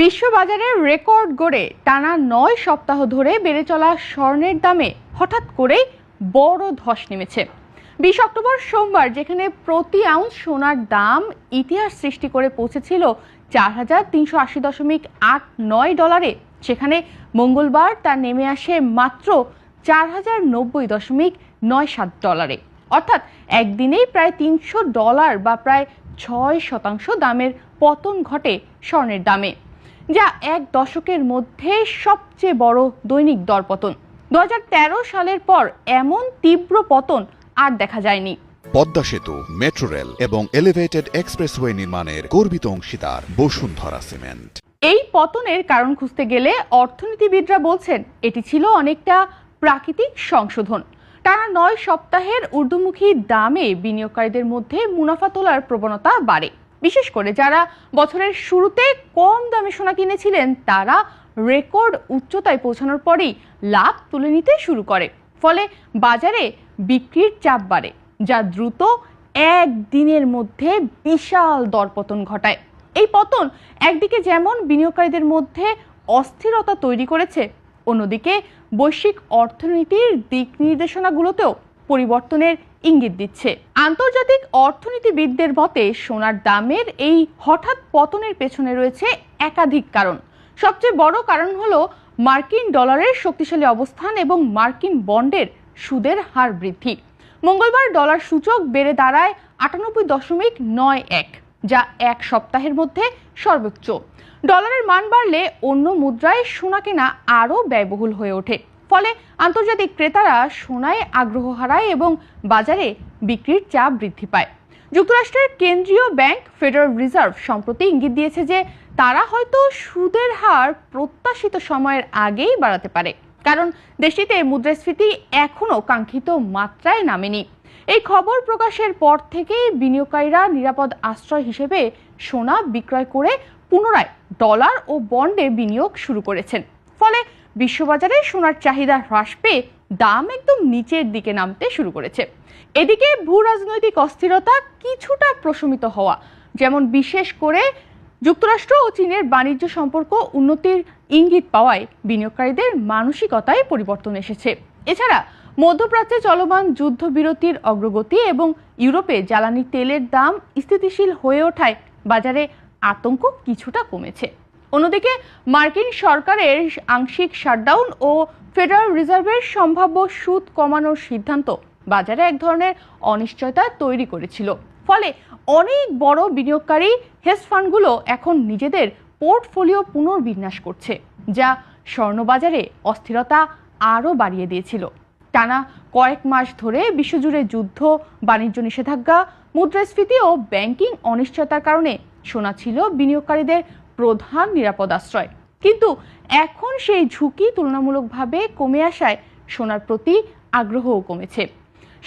বিশ্ববাজারে record গড়ে টানা নয় সপ্তাহ ধরে বেড়ে চলা স্বর্ণের দামে হঠাৎ করেই বড় ধস নেমেছে। বিশ অক্টোবর সোমবার যেখানে প্রতি আউন্স সোনার দাম ইতিহাস সৃষ্টি করে পৌঁছেছিল চার হাজার তিনশো আশি দশমিক আট নয় ডলারে, সেখানে মঙ্গলবার তা নেমে আসে মাত্র চার হাজার নব্বই দশমিক নয় সাত ডলারে। অর্থাৎ একদিনেই প্রায় তিনশো ডলার বা প্রায় ছয় শতাংশ দামের পতন ঘটে স্বর্ণের দামে। যা এক দশকের মধ্যে সবচেয়ে বড় দৈনিক দরপতন। দু হাজার তেরো সালের পর এমন তীব্র পতন আর দেখা যায়নি। পদ্মা সেতু মেট্রো রেল এবং এলিভেটেড এক্সপ্রেসওয়ে নির্মাণের গর্বিত অংশীদার বসুন্ধরা সিমেন্ট। এই পতনের কারণ খুঁজতে গেলে অর্থনীতিবিদরা বলছেন এটি ছিল অনেকটা প্রাকৃতিক সংশোধন। টানা নয় সপ্তাহের ঊর্ধ্বমুখী দামে বিনিয়োগকারীদের মধ্যে মুনাফা তোলার প্রবণতা বাড়ে। বিশেষ করে যারা বছরের শুরুতে কম দামে সোনা কিনেছিলেন, তারা রেকর্ড উচ্চতায় পৌঁছানোর পরেই লাভ তুলে নিতে শুরু করে। ফলে বাজারে বিক্রির চাপ বাড়ে, যা দ্রুত একদিনের মধ্যে বিশাল দরপতন ঘটায়। এই পতন একদিকে যেমন বিনিয়োগকারীদের মধ্যে অস্থিরতা তৈরি করেছে, অন্যদিকে বৈশ্বিক অর্থনীতির দিক নির্দেশনাগুলোতেও পরিবর্তনের ইঙ্গিত দিচ্ছে। আন্তর্জাতিক অর্থনীতিবিদদের মতে, সোনার দামের এই হঠাৎ পতনের পেছনে রয়েছে একাধিক কারণ। সবচেয়ে বড় কারণ হলো মার্কিন ডলারের শক্তিশালী অবস্থান এবং মার্কিন বন্ডের সুদের হার বৃদ্ধি। মঙ্গলবার ডলার সূচক বেড়ে দাঁড়ায় আটানব্বই দশমিক নয় এক, যা এক সপ্তাহের মধ্যে সর্বোচ্চ। ডলারের মান বাড়লে অন্য মুদ্রায় সোনা কেনা আরও ব্যয়বহুল হয়ে ওঠে। ফলে আন্তর্জাতিক ক্রেতারা সোনায় আগ্রহ হারায় এবং বাজারে বিক্রির চাপ বৃদ্ধি পায়। যুক্তরাষ্ট্রের কেন্দ্রীয় ব্যাংক ফেডারেল রিজার্ভ সম্প্রতি ইঙ্গিত দিয়েছে যে তারা হয়তো সুদের হার প্রত্যাশিত সময়ের আগেই বাড়াতে পারে। কারণ দেশটিতে মুদ্রাস্ফীতি এখনও কাঙ্ক্ষিত মাত্রায় নামেনি। এই খবর প্রকাশের পর থেকেই বিনিয়োগকারীরা নিরাপদ আশ্রয় হিসেবে সোনা বিক্রয় করে পুনরায় ডলার ও বন্ডে বিনিয়োগ শুরু করেছেন। ফলে বিশ্ববাজারে সোনার চাহিদা হ্রাস পেয়ে দাম একদম নিচের দিকে নামতে শুরু করেছে। এদিকে ভূ রাজনৈতিক অস্থিরতা কিছুটা প্রশমিত হওয়া, যেমন বিশেষ করে যুক্তরাষ্ট্র ও চীনের বাণিজ্য সম্পর্ক উন্নতির ইঙ্গিত পাওয়ায় বিনিয়োগকারীদের মানসিকতায় পরিবর্তন এসেছে। এছাড়া মধ্যপ্রাচ্যে চলমান যুদ্ধবিরতির অগ্রগতি এবং ইউরোপে জ্বালানি তেলের দাম স্থিতিশীল হয়ে ওঠায় বাজারে আতঙ্ক কিছুটা কমেছে। অন্যদিকে মার্কিন সরকারের আংশিক শাটডাউন ও ফেডারেল রিজার্ভের সম্ভাব্য সুদ কমানোর সিদ্ধান্ত বাজারে এক ধরনের অনিশ্চয়তা তৈরি করেছিল। ফলে অনেক বড় বিনিয়োগকারী হেজ ফান্ডগুলো এখন নিজেদের পোর্টফোলিও পুনর্বিন্যাস করছে, যা স্বর্ণবাজারে অস্থিরতা আরও বাড়িয়ে দিয়েছিল। টানা কয়েক মাস ধরে বিশ্বজুড়ে যুদ্ধ, বাণিজ্য নিষেধাজ্ঞা, মুদ্রাস্ফীতি ও ব্যাংকিং অনিশ্চয়তার কারণে সোনা ছিল বিনিয়োগকারীদের প্রধান নিরাপদ আশ্রয়। কিন্তু এখন সেই ঝুঁকি তুলনামূলকভাবে কমে আসায় সোনার প্রতি আগ্রহও কমেছে।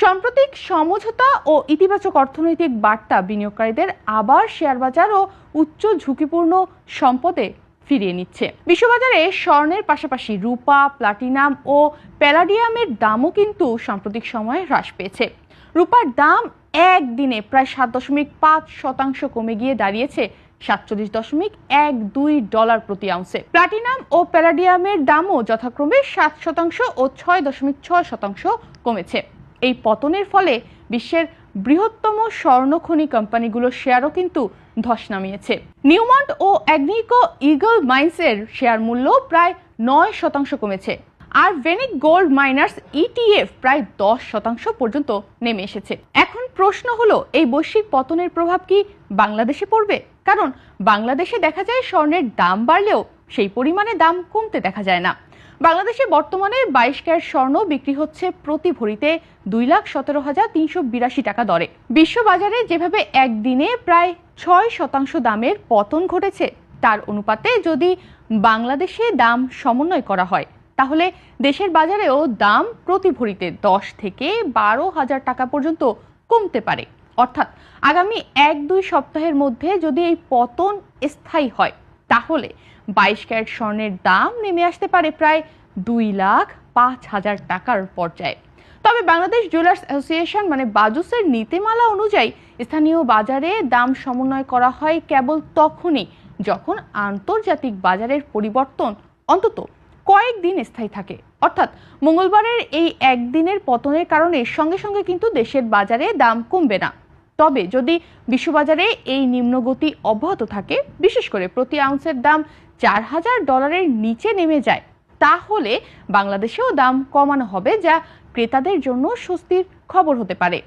সাম্প্রতিক সমঝোতা ও ইতিবাচক অর্থনৈতিক বার্তা বিনিয়োগকারীদের আবার শেয়ার বাজার ও উচ্চ ঝুঁকিপূর্ণ সম্পদে ফিরিয়ে নিচ্ছে। বিশ্ববাজারে স্বর্ণের পাশাপাশি রূপা, প্লাটিনাম ও প্যালাডিয়ামের দামও কিন্তু সাম্প্রতিক সময়ে হ্রাস পেয়েছে। রূপার দাম একদিনে প্রায় সাত দশমিক পাঁচ শতাংশ কমে গিয়ে দাঁড়িয়েছে সাতচল্লিশ দশমিক এক দুই ডলার প্রতি আউন্সে। প্লাটিনাম ও প্যালাডিয়ামের দামও যথাক্রমে সাত শতাংশ ও ছয় দশমিক ছয় শতাংশ কমেছে। এই পতনের ফলে বিশ্বের বৃহত্তম স্বর্ণখনি কোম্পানিগুলোর শেয়ারও কিন্তু ধস নামিয়েছে। নিউমন্ট ও অ্যাগনিকো ইগল মাইন্সের শেয়ার মূল্য প্রায় নয় শতাংশ কমেছে। আর ভেনিক গোল্ড মাইনার্স ইটিএফ প্রায় দশ শতাংশ পর্যন্ত নেমে এসেছে। এখন প্রশ্ন হলো, এই বৈশ্বিক পতনের প্রভাব কি বাংলাদেশে পড়বে? কারণ বাংলাদেশে দেখা যায় স্বর্ণের দাম বাড়লেও সেই পরিমাণে দাম কমতে দেখা যায় না। বাংলাদেশে বর্তমানে বাইশ ক্যারেট স্বর্ণ বিক্রি হচ্ছে প্রতি ভরিতে দুই লাখ সতেরো হাজার তিনশো বিরাশি টাকা দরে। বিশ্ববাজারে যেভাবে একদিনে প্রায় ছয় শতাংশ দামের পতন ঘটেছে, তার অনুপাতে যদি বাংলাদেশে দাম সমন্বয় করা হয়, তাহলে দেশের বাজারেও দাম প্রতি ভরিতে দশ থেকে বারো হাজার টাকা পর্যন্ত কমতে পারে। অর্থাৎ আগামী এক দুই সপ্তাহের মধ্যে যদি এই পতন স্থায়ী হয়, তাহলে বাইশ ক্যারেট স্বর্ণের দাম নেমে আসতে পারে প্রায় দুই লাখ পাঁচ হাজার টাকার পর্যায়ে। তবে বাংলাদেশ জুয়েলার্স অ্যাসোসিয়েশন মানে বাজুসের নীতিমালা অনুযায়ী স্থানীয় বাজারে দাম সমন্বয় করা হয় কেবল তখনই যখন আন্তর্জাতিক বাজারের পরিবর্তন অন্তত কয়েকদিন স্থায়ী থাকে। অর্থাৎ মঙ্গলবারের এই একদিনের পতনের কারণে সঙ্গে সঙ্গে কিন্তু দেশের বাজারে দাম কমবে না। তবে যদি বিশ্ববাজারে এই নিম্নগতি অব্যাহত থাকে, বিশেষ করে প্রতি আউন্সের দাম চার হাজার ডলারের নিচে নেমে যায়, তাহলে বাংলাদেশেও দাম কমানো হবে যা ক্রেতাদের জন্য স্বস্তির খবর হতে পারে।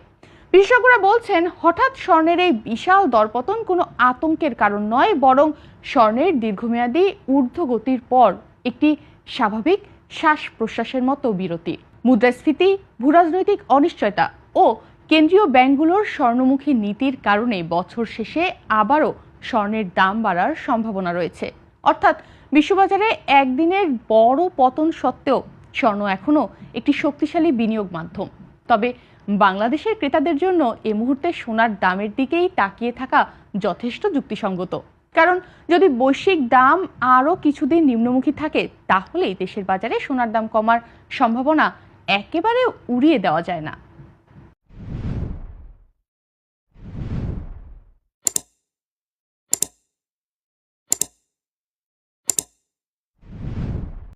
বিশেষজ্ঞরা বলছেন, হঠাৎ স্বর্ণের এই বিশাল দরপতন কোনো আতঙ্কের কারণ নয়, বরং স্বর্ণের দীর্ঘমেয়াদী ঊর্ধ্বগতির পর একটি স্বাভাবিক শ্বাস প্রশ্বাসের মতো বিরতি। মুদ্রাস্ফীতি, ভূরাজনৈতিক অনিশ্চয়তা ও কেন্দ্রীয় ব্যাংকগুলোর স্বর্ণমুখী নীতির কারণে বছর শেষে আবারও স্বর্ণের দাম বাড়ার সম্ভাবনা রয়েছে। অর্থাৎ বিশ্ববাজারে একদিনের বড় পতন সত্ত্বেও স্বর্ণ এখনও একটি শক্তিশালী বিনিয়োগ মাধ্যম। তবে বাংলাদেশের ক্রেতাদের জন্য এ মুহূর্তে সোনার দামের দিকেই তাকিয়ে থাকা যথেষ্ট যুক্তিসঙ্গত। কারণ যদি বৈশ্বিক দাম আরও কিছুদিন নিম্নমুখী থাকে, তাহলেই দেশের বাজারে সোনার দাম কমার সম্ভাবনা একেবারে উড়িয়ে দেওয়া যায় না।